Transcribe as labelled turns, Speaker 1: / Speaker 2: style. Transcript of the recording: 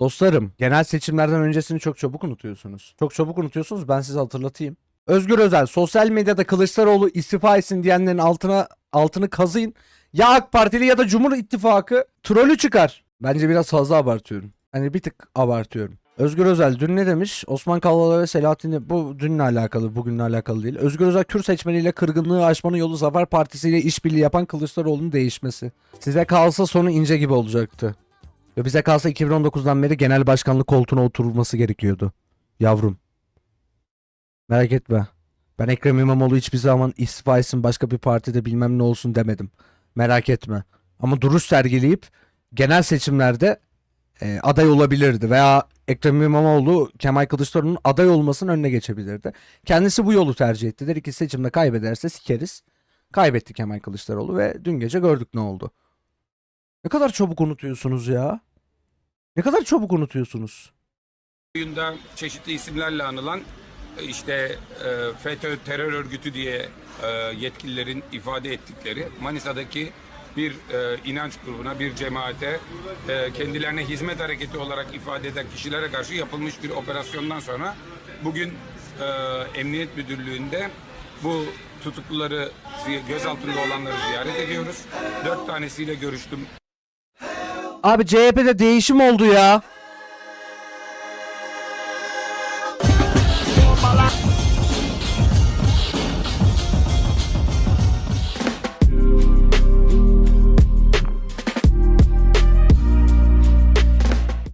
Speaker 1: Dostlarım, genel seçimlerden öncesini çok çabuk unutuyorsunuz. Çok çabuk unutuyorsunuz, ben size hatırlatayım. Özgür Özel, sosyal medyada Kılıçdaroğlu istifa etsin diyenlerin altına altını kazıyın. Ya AK Partili ya da Cumhur İttifakı trolü çıkar. Bence biraz fazla abartıyorum. Hani bir tık abartıyorum. Özgür Özel dün ne demiş? Osman Kavala ve Selahattin'i bu dünle alakalı, bugünle alakalı değil. Özgür Özel Kürt seçmeniyle kırgınlığı aşmanın yolu Zafer Partisi ile işbirliği yapan Kılıçdaroğlu'nun değişmesi. Size kalsa sonu ince gibi olacaktı. Ve bize kalsa 2019'dan beri genel başkanlık koltuğuna oturulması gerekiyordu. Yavrum. Merak etme. Ben Ekrem İmamoğlu hiçbir zaman istifa etsin başka bir partide bilmem ne olsun demedim. Merak etme. Ama duruş sergileyip genel seçimlerde e, aday olabilirdi veya Ekrem İmamoğlu Kemal Kılıçdaroğlu'nun aday olmasının önüne geçebilirdi. Kendisi bu yolu tercih etti. Dedi ki seçimde kaybederse sikeriz. Kaybetti Kemal Kılıçdaroğlu ve dün gece gördük ne oldu. Ne kadar çabuk unutuyorsunuz ya. Ne kadar çabuk unutuyorsunuz.
Speaker 2: oyunda çeşitli isimlerle anılan e, işte e, FETÖ terör örgütü diye e, yetkililerin ifade ettikleri Manisa'daki bir e, inanç grubuna, bir cemaate e, kendilerine hizmet hareketi olarak ifade eden kişilere karşı yapılmış bir operasyondan sonra bugün e, Emniyet Müdürlüğü'nde bu tutukluları gözaltında olanları ziyaret ediyoruz. Dört tanesiyle görüştüm.
Speaker 1: Abi CHP'de değişim oldu ya.